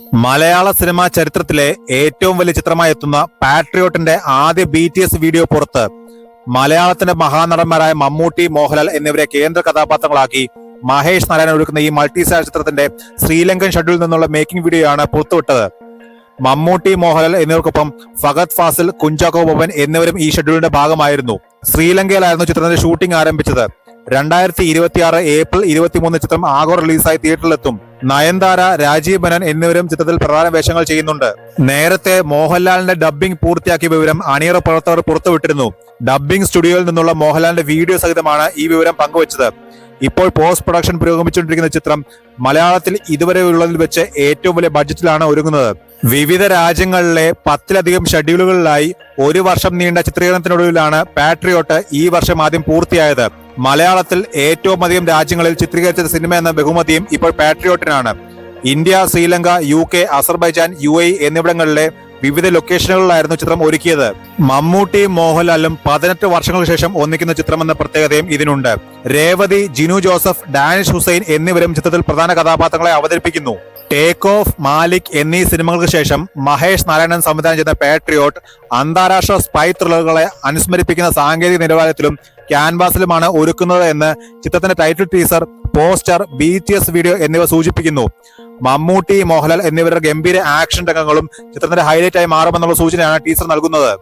മലയാള cinema ചരിത്രത്തിലെ ഏറ്റവും വലിയ ചിത്രമായി എത്തുന്ന പാട്രിയോട്ടിന്റെ ആദ്യ ബി ടി എസ് വീഡിയോ പുറത്ത് മലയാളത്തിന്റെ മഹാനടന്മാരായ മമ്മൂട്ടി മോഹൻലാൽ എന്നിവരെ കേന്ദ്ര കഥാപാത്രങ്ങളാക്കി മഹേഷ് നാരായണൻ ഒരുക്കുന്ന ഈ മൾട്ടി സ്റ്റാർ ചിത്രത്തിന്റെ ശ്രീലങ്കൻ ഷെഡ്യൂളിൽ നിന്നുള്ള മേക്കിംഗ് വീഡിയോയാണ് പുറത്തുവിട്ടത്. മമ്മൂട്ടി മോഹൻലാൽ എന്നിവർക്കൊപ്പം ഫഗത് ഫാസിൽ കുഞ്ചാക്കോ ബോബൻ എന്നിവരും ഈ ഷെഡ്യൂളിന്റെ ഭാഗമായിരുന്നു. ശ്രീലങ്കയിലായിരുന്നു ചിത്രത്തിന്റെ ഷൂട്ടിംഗ് ആരംഭിച്ചത്. രണ്ടായിരത്തി ഇരുപത്തിയാറ് ഏപ്രിൽ ഇരുപത്തിമൂന്ന് ചിത്രം ആഗോള റിലീസായി തിയേറ്ററിലെത്തും. നയൻതാര രാജീവ് മേനൻ എന്നിവരും ചിത്രത്തിൽ പ്രധാന വേഷങ്ങൾ ചെയ്യുന്നുണ്ട്. നേരത്തെ മോഹൻലാലിന്റെ ഡബ്ബിംഗ് പൂർത്തിയാക്കിയ വിവരം അണിയറ പ്രവർത്തകർ പുറത്തുവിട്ടിരുന്നു. ഡബ്ബിംഗ് സ്റ്റുഡിയോയിൽ നിന്നുള്ള മോഹൻലാലിന്റെ വീഡിയോ സഹിതമാണ് ഈ വിവരം പങ്കുവച്ചത്. ഇപ്പോൾ പോസ്റ്റ് പ്രൊഡക്ഷൻ പുരോഗമിച്ചുകൊണ്ടിരിക്കുന്ന ചിത്രം മലയാളത്തിൽ ഇതുവരെ ഉള്ളതിൽ വെച്ച് ഏറ്റവും വലിയ ബഡ്ജറ്റിലാണ് ഒരുങ്ങുന്നത്. വിവിധ രാജ്യങ്ങളിലെ പത്തിലധികം ഷെഡ്യൂളുകളിലായി ഒരു വർഷം നീണ്ട ചിത്രീകരണത്തിനൊടുവിലാണ് പാട്രിയോട്ട് ഈ വർഷം ആദ്യം പൂർത്തിയായത്. മലയാളത്തിൽ ഏറ്റവും അധികം രാജ്യങ്ങളിൽ ചിത്രീകരിച്ച സിനിമ എന്ന ബഹുമതിയും ഇപ്പോൾ പാട്രിയോട്ടിനാണ് India Sri Lanka U K Azerbaijan U എന്നിവിടങ്ങളിലെ വിവിധ ലൊക്കേഷനുകളിലായിരുന്നു ചിത്രം ഒരുക്കിയത്. മമ്മൂട്ടി മോഹൻലാലും പതിനെട്ട് വർഷങ്ങൾക്ക് ശേഷം ഒന്നിക്കുന്ന ചിത്രമെന്ന പ്രത്യേകതയും ഇതിനുണ്ട്. രേവതി ജിനു ജോസഫ് ഡാനിഷ് ഹുസൈൻ എന്നിവരും ചിത്രത്തിൽ പ്രധാന കഥാപാത്രങ്ങളെ അവതരിപ്പിക്കുന്നു. ടേക്ക് ഓഫ് മാലിക് എന്നീ സിനിമകൾക്ക് ശേഷം മഹേഷ് നാരായണൻ സംവിധാനം ചെയ്ത പാട്രിയോട്ട് അന്താരാഷ്ട്ര സ്പൈ ത്രില്ലറുകളെ അനുസ്മരിപ്പിക്കുന്ന സാങ്കേതിക നിലവാരത്തിലും ക്യാൻവാസിലുമാണ് ഒരുക്കുന്നത് എന്ന് ചിത്രത്തിന്റെ title teaser poster B video എന്നിവ സൂചിപ്പിക്കുന്നു. മമ്മൂട്ടി മോഹൻലാൽ എന്നിവരുടെ ഗംഭീര ആക്ഷൻ രംഗങ്ങളും ചിത്രത്തിന്റെ ഹൈലൈറ്റ് ആയി മാറുമെന്നുള്ള സൂചനയാണ് ടീച്ചർ നൽകുന്നത്.